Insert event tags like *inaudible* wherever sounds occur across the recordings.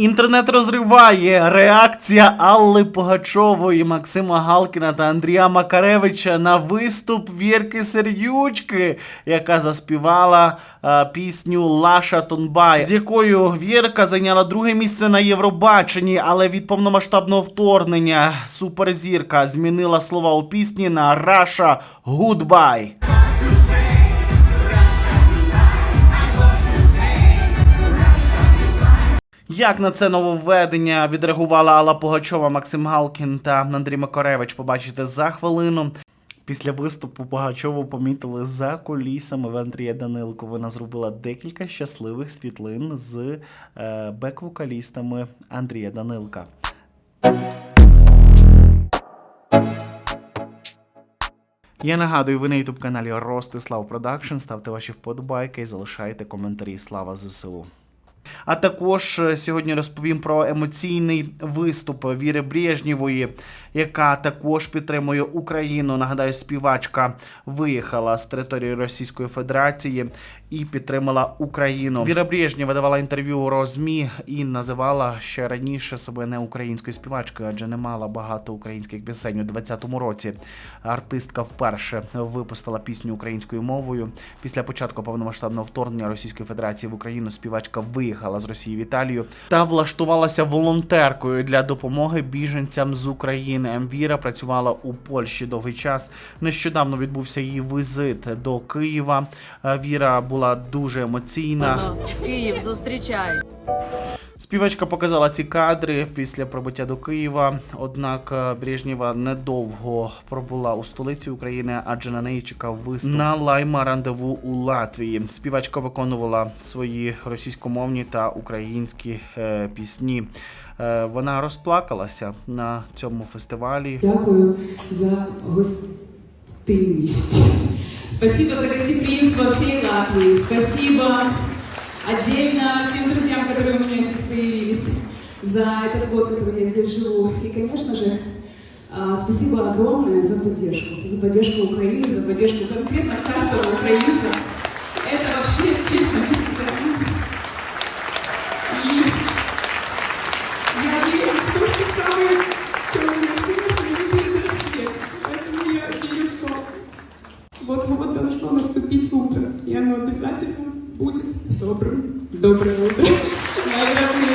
Інтернет розриває реакція Алли Погачової, Максима Галкіна та Андрія Макаревича на виступ Вірки Сердючки, яка заспівала е, пісню Лаша Тонбай, з якою Вірка зайняла друге місце на Євробаченні, але від повномасштабного вторгнення суперзірка змінила слова у пісні на Раша Гудбай. Як на це нововведення відреагувала Алла Пугачова, Максим Галкін та Андрій Макаревич, побачите за хвилину. Після виступу Пугачову помітили за кулісами в Андрія Данилко. Вона зробила декілька щасливих світлин з е, бек-вокалістами Андрія Данилка. Я нагадую, ви на youtube каналі Ростислав Продакшн. Ставте ваші вподобайки і залишайте коментарі. Слава ЗСУ. А також е, сьогодні розповім про емоційний виступ Віри Брежнєвої, яка також підтримує Україну. Нагадаю, співачка виїхала з території Російської Федерації і підтримала Україну. Віра Брежнєва давала інтерв'ю Розмі і називала ще раніше себе не українською співачкою, адже не мала багато українських пісень у 2020 році. Артистка вперше випустила пісню українською мовою. Після початку повномасштабного вторгнення Російської Федерації в Україну співачка виїхала з Росії в Італію та влаштувалася волонтеркою для допомоги біженцям з України. Віра працювала у Польщі довгий час. Нещодавно відбувся її візит до Києва. Е, Віра була дуже емоційна. Київ, зустрічай. Співачка показала ці кадри після прибуття до Києва. Однак е, Брежнєва недовго пробула у столиці України, адже на неї чекав виступ на лайма рандеву у Латвії. Співачка виконувала свої російськомовні та українські е, пісні. Е, вона розплакалася на цьому фестивалі. Дякую за гостинність. Спасибо за гостеприимство всей Латвии. Спасибо отдельно тем друзьям, которые у меня здесь появились за этот год, который я здесь живу. И, конечно же, а, спасибо огромное за поддержку. За поддержку Украины, за поддержку конкретно каждого украинца. Это вообще, честно, бесценно. И я верю в то, что сегодня выйдет на свет. Поэтому я верю, что вот-вот должно наступить утро, и оно обязательно будет добрым. Доброе утро, É Obrigado.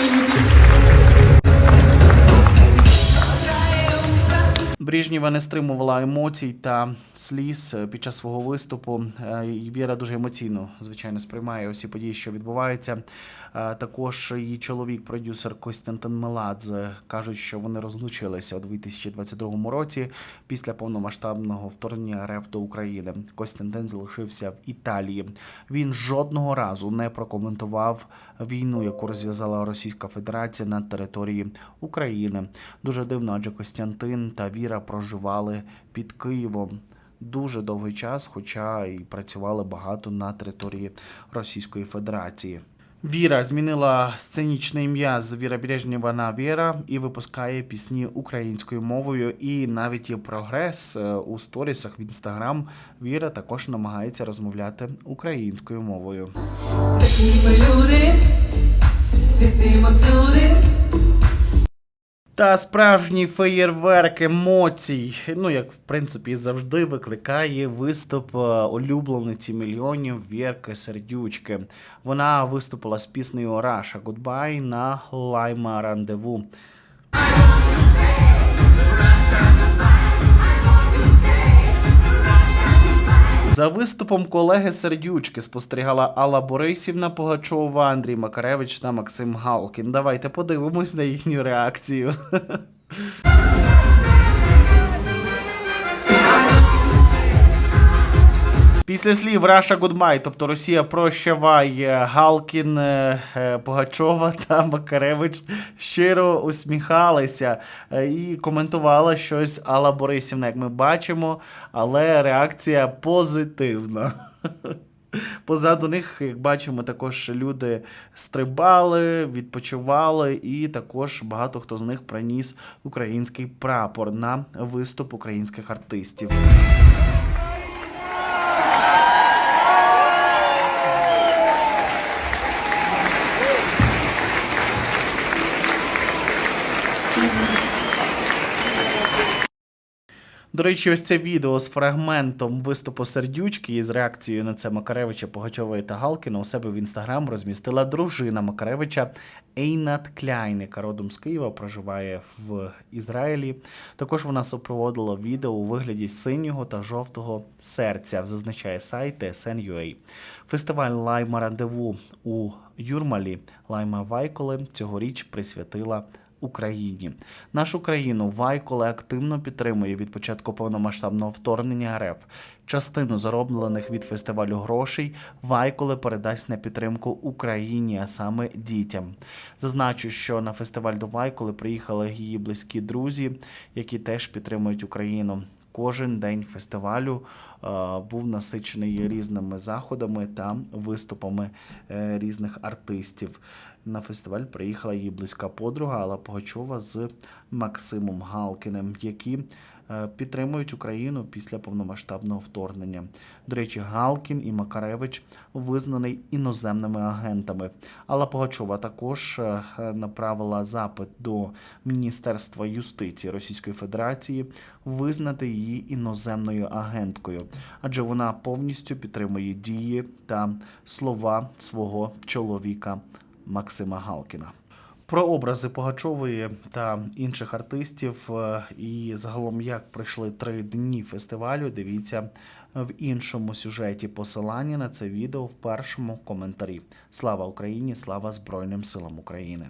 Люди. Не стримувала емоцій та сліз під час свого виступу. Е, Віра дуже емоційно, звичайно, сприймає усі події, що відбуваються. Е, Також її чоловік, продюсер Костянтин Меладзе, кажуть, що вони розлучилися у 2022 році після повномасштабного вторгнення РФ до України. Костянтин залишився в Італії. Він жодного разу не прокоментував війну, яку розв'язала Російська Федерація на території України. Дуже дивно, адже Костянтин та Віра проживали під Києвом. Дуже довгий час, хоча і працювали багато на території Російської Федерації. Віра змінила сценічне ім'я з Віра Брежнєва на Віра і випускає пісні українською мовою. І навіть є прогрес е, у сторісах в інстаграм. Віра також намагається розмовляти українською мовою. Такі ми люди, світимо всюди. Та справжній феєрверк емоцій, ну як в принципі завжди викликає виступ е, улюблениці мільйонів Вірки Сердючки. Вона виступила з піснею Раша Гудбай на Лайма Рандеву. За виступом колеги Сердючки спостерігала Алла Борисівна Пугачова, Андрій Макаревич та Максим Галкін. Давайте подивимось на їхню реакцію. *laughs* Після слів Раша Гудмай, тобто Росія прощавай, Галкін, е, е, *laughs* та Макаревич щиро усміхалися е, і коментувала щось Алла Борисівна, як ми бачимо, але реакція позитивна. *laughs* Позаду них, як бачимо, також люди стрибали, відпочивали, і також багато хто з них приніс український прапор на виступ українських артистів. Речі, ось це відео з фрагментом виступу сердючки і з реакцією на це Макаревича, Погачової та Галкіна у себе в інстаграм розмістила дружина Макаревича Ейнат Кляйн, родом з Києва, проживає в Ізраїлі. Також вона супроводила відео у вигляді синього та жовтого серця, зазначає сайт TSN.ua. Фестиваль Лайма Рандеву у Юрмалі Лайма Вайколе цьогоріч присвятила Україні. Нашу країну Вайколе активно підтримує від початку повномасштабного вторгнення РФ. Частину зароблених від фестивалю грошей Вайколе передасть на підтримку Україні, а саме дітям. Зазначу, що на фестиваль до Вайколи приїхали її близькі друзі, які теж підтримують Україну. Кожен день фестивалю е, був насичений різними заходами та виступами е, різних артистів. На фестиваль приїхала її близька подруга Алла Пугачова з Максимом Галкіним, які підтримують Україну після повномасштабного вторгнення. До речі, Галкін і Макаревич визнаний іноземними агентами. Алла Пугачова також е, направила запит до Міністерства юстиції Російської Федерації визнати її іноземною агенткою, адже вона повністю підтримує дії та слова свого чоловіка Максима Галкіна. Про образи Погачової та інших артистів е, і загалом як пройшли три дні фестивалю. Дивіться в іншому сюжеті. Посилання на це відео в першому коментарі. Слава Україні! Слава Збройним силам України!